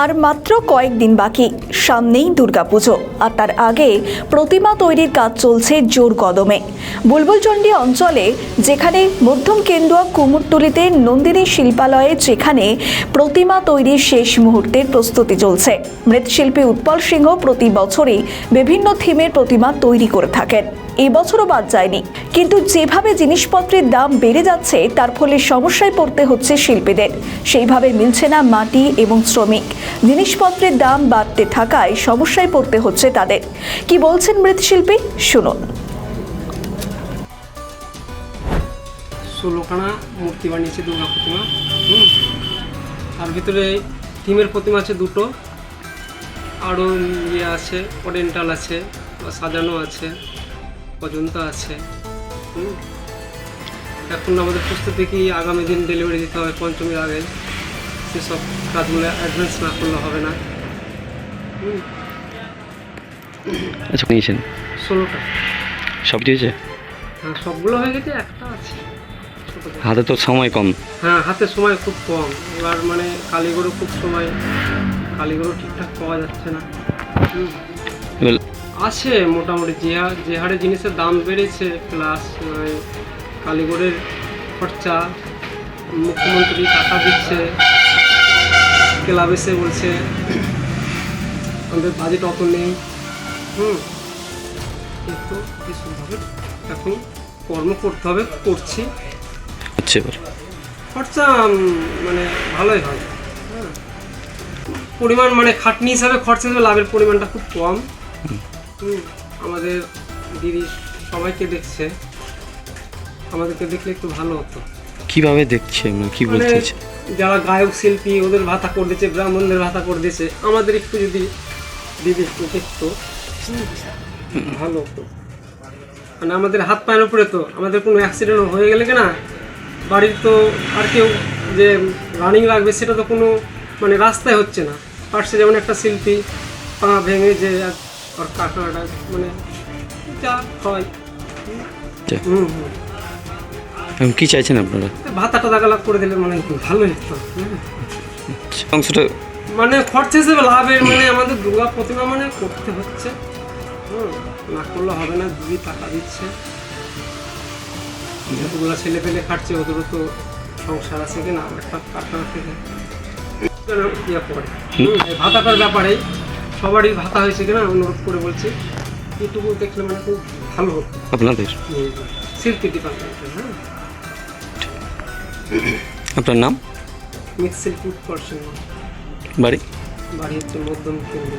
আর মাত্র কয়েকদিন বাকি। সামনেই দুর্গাপুজো, আর তার আগে প্রতিমা তৈরির কাজ চলছে জোর কদমে। বুলবুলচন্ডী অঞ্চলে, যেখানে মধ্যম কেন্দুয়া কুমোরটুলিতে নন্দিনী শিল্পালয়ে যেখানে প্রতিমা তৈরির শেষ মুহূর্তের প্রস্তুতি চলছে। মৃৎশিল্পী উৎপল সিংহ প্রতি বছরই বিভিন্ন থিমের প্রতিমা তৈরি করে থাকেন। এই বছরও বাদ যায়নি। কিন্তু যেভাবে জিনিসপত্রের দাম বেড়ে যাচ্ছে, তার ফলে সমস্যায় পড়তে হচ্ছে শিল্পীদের। সেইভাবে মিলছে না মাটি এবং শ্রমিক। জিনিসপত্রের দাম বাড়তে থাকায় সমস্যায় পড়তে হচ্ছে তাদের। কি বলছেন মৃৎশিল্পী? শুনুন। ষোলোখানা মূর্তি বানিয়েছে দুর্গা প্রতিমা। তার ভিতরে থিমের প্রতিমা আছে দুটো। আরও ইয়ে আছে, ওরিয়েন্টাল আছে সাজানো আছে। অজন্তা আছে। এখন আমাদের প্রস্তুতি কি আগামী দিন ডেলিভারি দিতে হবে পঞ্চমীর আগে। সেসব কাজগুলো অ্যাডভান্স না করলে হবে না। আচ্ছা নিয়েছেন? ষোলোটা। সব দিয়েছে? হ্যাঁ সবগুলো হয়ে গেছে একটা আছে। হাতে তো সময় কম। হ্যাঁ হাতে সময় খুব কম। এবার মানে কালীগড়ও খুব সময় কালীগড়ও ঠিকঠাক পাওয়া যাচ্ছে না। হুম। আছে মোটামুটি যে হার যে হারে জিনিসের দাম বেড়েছে প্লাস কালীগড়ের খরচা মুখ্যমন্ত্রী টাকা দিচ্ছে ক্লাব এসে বলছে আমাদের বাজেট অত নেই। হুম কিন্তু এসবভাবে এখন কর্ম করতে হবে করছি। খরচা মানে ভালোই হয়। হ্যাঁ। পরিমাণ মানে খাটনি হিসাবে খরচা হিসাবে লাভের পরিমাণটা খুব কম। আমাদের দিদি সবাইকে দেখছে। আমাদেরকে দেখলে একটু ভালো হতো। কীভাবে দেখছে? মানে কি মানে যারা গায়ক শিল্পী ওদের ভাতা করে দিচ্ছে ব্রাহ্মণদের ভাতা করে দিচ্ছে আমাদের একটু যদি দিদি একটু দেখতো ভালো হতো। মানে আমাদের হাত পায়ের উপরে তো আমাদের কোনো অ্যাক্সিডেন্ট হয়ে গেলে কিনা? বাড়ির তো আর কেউ যে রানিং লাগবে সেটা তো কোনো মানে রাস্তায় হচ্ছে না। পার্শ্বে যেমন একটা শিল্পী পা ভেঙে যে ওর কাকাটা মানে যা হয়। হুম হুম। এখন কি চাইছেন আপনারা? ভাতাটা দাগালাগ করে দিলে মানে ভালো হতো আচ্ছা, অংশটা মানে খরচা হিসেবে লাভের মানে আমাদের দুর্গা প্রতিমা মানে করতে হচ্ছে। হুম, না করলে হবে না দিদি টাকা দিচ্ছে। যতগুলো ছেলে পেলে খাটছে ওদেরও তো সংসার আছে কিনা একটা কারখানা থেকে। ইয়ে করে ভাতাটার ব্যাপারে সবারই ভাতা হয়েছে কিনা অনুরোধ করে বলছি। এইটুকু দেখলে মানে খুব ভালো হতো আপনাদের? সিল্কি শিল্পী ডিপার্টমেন্টে হ্যাঁ। আপনার নাম? মিক্সেল ফুড পার্সন বাড়ি? বাড়ি হচ্ছে মধ্যম কেন্দ্র